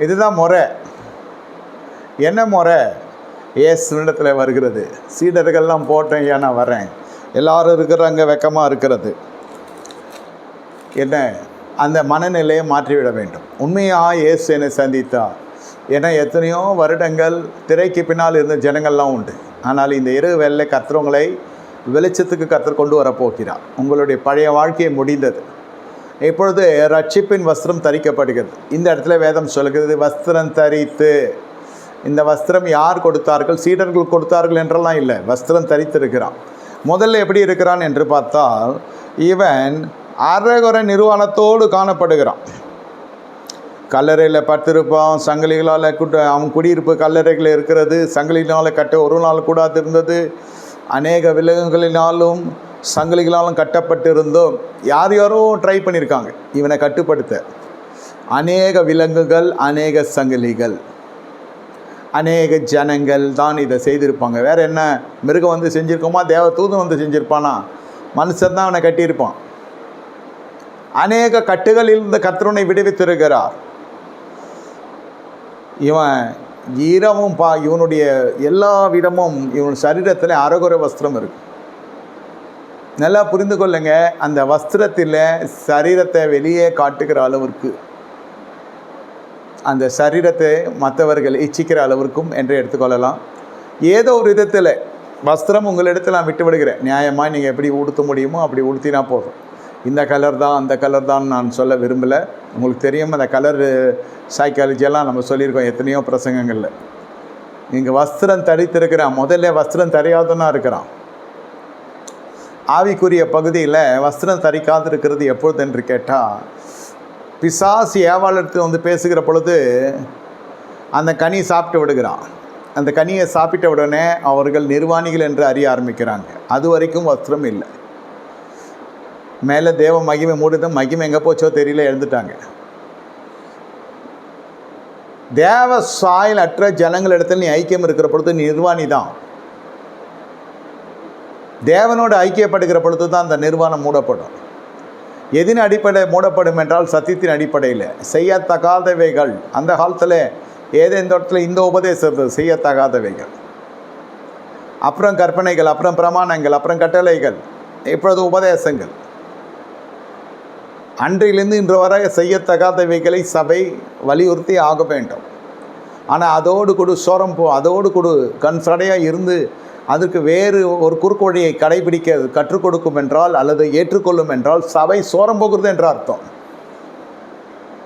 இதுதான் முறை. என்ன முறை? ஏசுனிடத்தில் வருகிறது. சீடர்கள்லாம் போட்டேன் ஏன் நான் வரேன்? எல்லாரும் இருக்கிறாங்க வெக்கமாக இருக்கிறது. என்ன? அந்த மனநிலையை மாற்றிவிட வேண்டும். உண்மையாக இயேசு என்னை சந்தித்தார். ஏன்னா எத்தனையோ வருடங்கள் திரைக்கு பின்னால் இருந்த ஜனங்கள்லாம் உண்டு. ஆனால் இந்த இரு வேலை கத்துறவங்களை வெளிச்சத்துக்கு கத்தர் கொண்டு வரப்போகிறார். உங்களுடைய பழைய வாழ்க்கையை முடிந்தது. இப்பொழுது ரட்சிப்பின் வஸ்திரம் தரிக்கப்படுகிறது. இந்த இடத்துல வேதம் சொல்கிறது வஸ்திரம் தரித்து. இந்த வஸ்திரம் யார் கொடுத்தார்கள்? சீடர்கள் கொடுத்தார்கள் என்றெல்லாம் இல்லை. வஸ்திரம் தரித்திருக்கிறான். முதல்ல எப்படி இருக்கிறான் என்று பார்த்தால் இவன் அரைகுறை நிர்வாணத்தோடு காணப்படுகிறான். கல்லறையில் பட்டிருப்பான் சங்கிலிகளால் குட்ட அவன் குடியிருப்பு கல்லறைகள் இருக்கிறது சங்கிலினால் கட்ட ஒரு நாள் கூடாது இருந்தது. அநேக விலங்குகளினாலும் சங்கிலிகளாலும் கட்டப்பட்டிருந்தும். யார் யாரோ ட்ரை பண்ணியிருக்காங்க இவனை கட்டுப்படுத்த. அநேக விலங்குகள் அநேக சங்கிலிகள் அநேக ஜனங்கள் தான் இதை செய்திருப்பாங்க. வேறு என்ன? மிருகம் வந்து செஞ்சுருக்கோமா? தேவ தூதன் வந்து செஞ்சுருப்பானா? மனுஷன் தான் அவனை கட்டியிருப்பான். அநேக கட்டுகளில் இருந்த கத்திரனை விடுவித்திருக்கிறார். இவன் ஈரமும் பா இவனுடைய எல்லா விதமும் இவன் சரீரத்தில் அறகுறை வஸ்திரம் இருக்கு. நல்லா புரிந்து கொள்ளுங்க. அந்த வஸ்திரத்தில் சரீரத்தை வெளியே காட்டுகிற அளவிற்கு அந்த சரீரத்தை மற்றவர்கள் இச்சிக்கிற அளவிற்கும் என்று எடுத்துக்கொள்ளலாம். ஏதோ ஒரு விதத்தில் வஸ்திரம் உங்களிடத்தில் நான் விட்டு விடுகிறேன். நியாயமாக நீங்கள் எப்படி உடுத்த முடியுமோ அப்படி உடுத்தினா போதும். இந்த கலர் தான் அந்த கலர் தான் நான் சொல்ல விரும்பலை. உங்களுக்கு தெரியும் அந்த கலர் சைக்காலஜியெல்லாம் நம்ம சொல்லியிருக்கோம் எத்தனையோ பிரசங்கங்களில். இங்கே வஸ்திரம் தரித்திருக்கிறான். முதல்ல வஸ்திரம் தெரியாதனா இருக்கிறான். ஆவிக்குரிய பகுதியில் வஸ்திரம் தரிக்காது இருக்கிறது எப்பொழுது என்று கேட்டால் பிசாசு ஏவாளத்தில் வந்து பேசுகிற பொழுது அந்த கனி சாப்பிட்டு விடுகிறான். அந்த கனியை சாப்பிட்ட உடனே அவர்கள் நிர்வாணிகள் என்று அறிய ஆரம்பிக்கிறாங்க. அது வரைக்கும் வஸ்திரம் இல்லை. மேலே தேவ மகிமை மூடுது மகிமை எங்கே போச்சோ தெரியல எழுந்துட்டாங்க. தேவ சாயல் அற்ற ஜனங்களிடத்தில் நீ ஐக்கியம் இருக்கிற பொழுது நிர்வாணி தான். தேவனோடு ஐக்கியப்படுகிற பொழுது தான் அந்த நிர்வாணம் மூடப்படும். எதின் அடிப்படை மூடப்படும் என்றால் சத்தியத்தின் அடிப்படையில் செய்யத்தகாதவைகள். அந்த காலத்தில் ஏதேந்த இடத்துல இந்த உபதேசத்தை செய்யத்தகாதவைகள். அப்புறம் கற்பனைகள் அப்புறம் பிரமாணங்கள் அப்புறம் கட்டளைகள் இப்பொழுது உபதேசங்கள். அன்றிலிருந்து இன்று வரை செய்யத்தகாதவைகளை சபை வலியுறுத்தி ஆக வேண்டும். ஆனால் அதோடு கூட சோரம் போ அதோடு கூட கன்சடையாக இருந்து அதற்கு வேறு ஒரு குறுக்கு வழியை கடைபிடிக்க கற்றுக் கொடுக்கும் என்றால் அல்லது ஏற்றுக்கொள்ளும் என்றால் சபை சோரம் போகிறது என்ற அர்த்தம்.